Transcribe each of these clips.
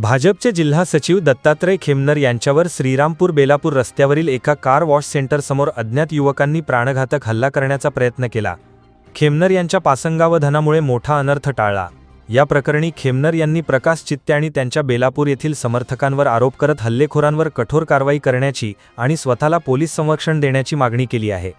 भाजपचे जिल्हा सचिव दत्तात्रय खेमनर यांच्यावर श्रीरामपूर बेलापूर रस्त्यावरील एका कार वॉश सेंटरसमोर अज्ञात युवकांनी प्राणघातक हल्ला करण्याचा प्रयत्न केला. खेमनर यांच्या पासंगावधानामुळे मोठा अनर्थ टाळला. या प्रकरणी खेमनर यांनी प्रकाश चित्ते आणि त्यांच्या बेलापूर येथील समर्थकांवर आरोप करत हल्लेखोरांवर कठोर कारवाई करण्याची आणि स्वतःला पोलीस संरक्षण देण्याची मागणी केली आहे.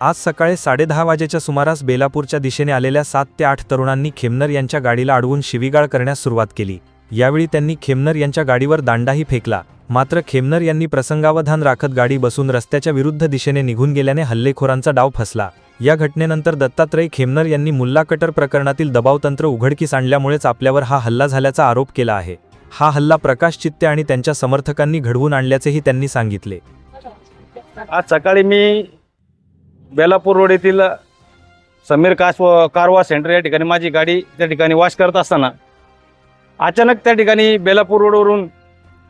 आज सकाळी साडेदहा वाजेच्या सुमारास बेलापूरच्या दिशेने आलेल्या सात ते आठ तरुणांनी खेमनर यांच्या गाडीला अडवून शिवीगाळ करण्यास सुरुवात केली. यावेळी त्यांनी खेमनर यांच्या गाडीवर दांडाही फेकला. मात्र खेमनर यांनी प्रसंगावधान राखत गाडी बसून रस्त्याच्या विरुद्ध दिशेने निघून गेल्याने हल्लेखोरांचा डाव फसला. या घटनेनंतर दत्तात्रय खेमनर यांनी मुल्ला कटर प्रकरणातील दबावतंत्र उघडकीस आणल्यामुळेच आपल्यावर हा हल्ला झाल्याचा आरोप केला आहे. हा हल्ला प्रकाश चित्ते आणि त्यांच्या समर्थकांनी घडवून आणल्याचेही त्यांनी सांगितले. आज सकाळी मी बेलापूर रोड येथील समीर कास कारवा सेंटर या ठिकाणी माझी गाडी त्या ठिकाणी वॉश करत असताना अचानक त्या ठिकाणी बेलापूर रोडवरून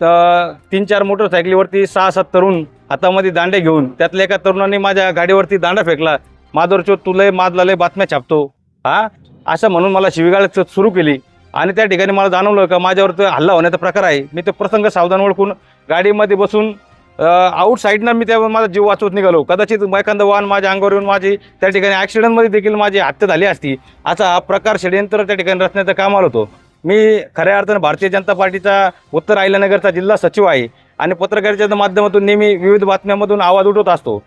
तर तीन चार मोटरसायकलीवरती सहा सात तरुण हातामध्ये दांडे घेऊन त्यातल्या एका तरुणाने माझ्या गाडीवरती दांडा फेकला. माधवरचो तुलय मादला लय बातम्या छापतो. हा? असं म्हणून मला शिवीगाळ सुरू केली. आणि त्या ठिकाणी मला जाणवलं का माझ्यावर हल्ला होण्याचा प्रकार आहे. मी ते प्रसंग सावधान ओळखून गाडीमध्ये बसून आउट साईडनं मी त्या माझा जीव वाचवत निघालो. कदाचित एखादं वाहन माझ्या अंगावर येऊन माझी त्या ठिकाणी ॲक्सिडेंटमध्ये देखील माझी हत्या झाली असती. असा हा प्रकार षडयंत्र त्या ठिकाणी रचण्याचं काम आलं होतं. मी खऱ्या अर्थानं भारतीय जनता पार्टीचा उत्तर आयल्यानगरचा जिल्हा सचिव आहे आणि पत्रकारितेच्या माध्यमातून नेहमी विविध बातम्यांमधून आवाज उठवत असतो.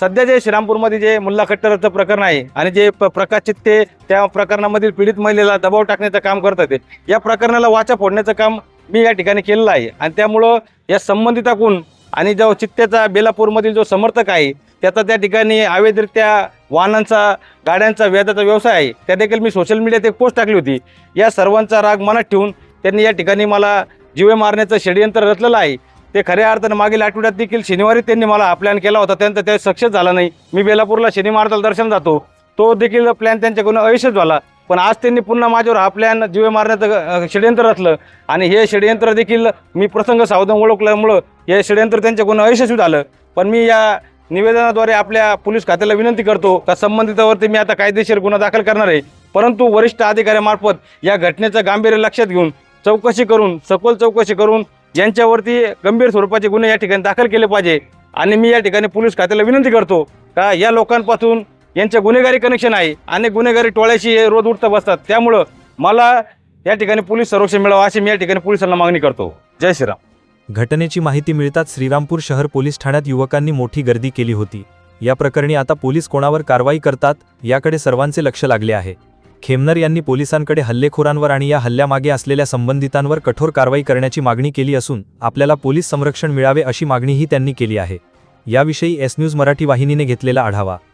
सध्या जे श्रीरामपूरमध्ये जे मुल्ला कट्टरचं प्रकरण आहे आणि जे प प्रकाश चित्ते त्या प्रकरणामधील पीडित महिलेला दबाव टाकण्याचं काम करतात ते, या प्रकरणाला वाचा फोडण्याचं काम मी या ठिकाणी केलेलं आहे. आणि त्यामुळं या संबंधिताकडून आणि जो चित्त्याचा बेलापूरमधील जो समर्थक आहे त्याचा त्या ठिकाणी अवैधरित्या वाहनांचा गाड्यांचा व्याजाचा व्यवसाय आहे. त्या देखील मी सोशल मीडियात एक पोस्ट टाकली होती. या सर्वांचा राग मनात ठेवून त्यांनी या ठिकाणी मला जीवे मारण्याचं षडयंत्र रचलेलं आहे. ते खऱ्या अर्थानं मागील आठवड्यात देखील शनिवारी त्यांनी मला हा प्लॅन केला होता. त्यांचा ते सक्सेस झाला नाही. मी बेलापूरला शनी महाराजाला दर्शन जातो. तो देखील प्लॅन त्यांच्याकडून अयशस्वी झाला. पण आज त्यांनी पुन्हा माझ्यावर हा प्लॅन जीवे मारण्याचं षडयंत्र रचलं. आणि हे षडयंत्र देखील मी प्रसंग सावधान ओळखल्यामुळं हे षडयंत्र त्यांच्याकडून अयशस्वी झालं. पण मी या निवेदनाद्वारे आपल्या पोलीस खात्याला विनंती करतो. का संबंधितावरती मी आता कायदेशीर गुन्हा दाखल करणार आहे. परंतु वरिष्ठ अधिकाऱ्यामार्फत या घटनेचं गांभीर्य लक्षात घेऊन चौकशी करून सखोल चौकशी करून यांच्यावरती गंभीर स्वरूपाचे गुन्हे या ठिकाणी दाखल केले पाहिजे. आणि मी या ठिकाणी पोलीस खात्याला विनंती करतो का या लोकांपासून यांचे गुन्हेगारी कनेक्शन आहे. आणि गुन्हेगारी टोळ्याशी हे रोज उठता बसतात. त्यामुळं मला या ठिकाणी पोलीस संरक्षण मिळावं अशी मी या ठिकाणी पोलिसांना मागणी करतो. जय श्रीराम. घटनेची माहिती मिळताच श्रीरामपूर शहर पोलीस ठाण्यात युवकांनी मोठी गर्दी केली होती. या प्रकरणी आता पोलीस कोणावर कारवाई करतात याकडे सर्वांचे लक्ष लागले आहे. खेमनर यांनी पोलिसांकडे हल्लेखोरांवर आणि या हल्ल्यामागे असलेल्या संबंधितांवर कठोर कारवाई करण्याची मागणी केली असून आपल्याला पोलीस संरक्षण मिळावे अशी मागणीही त्यांनी केली आहे. याविषयी एस न्यूज मराठी वाहिनीने घेतलेला आढावा.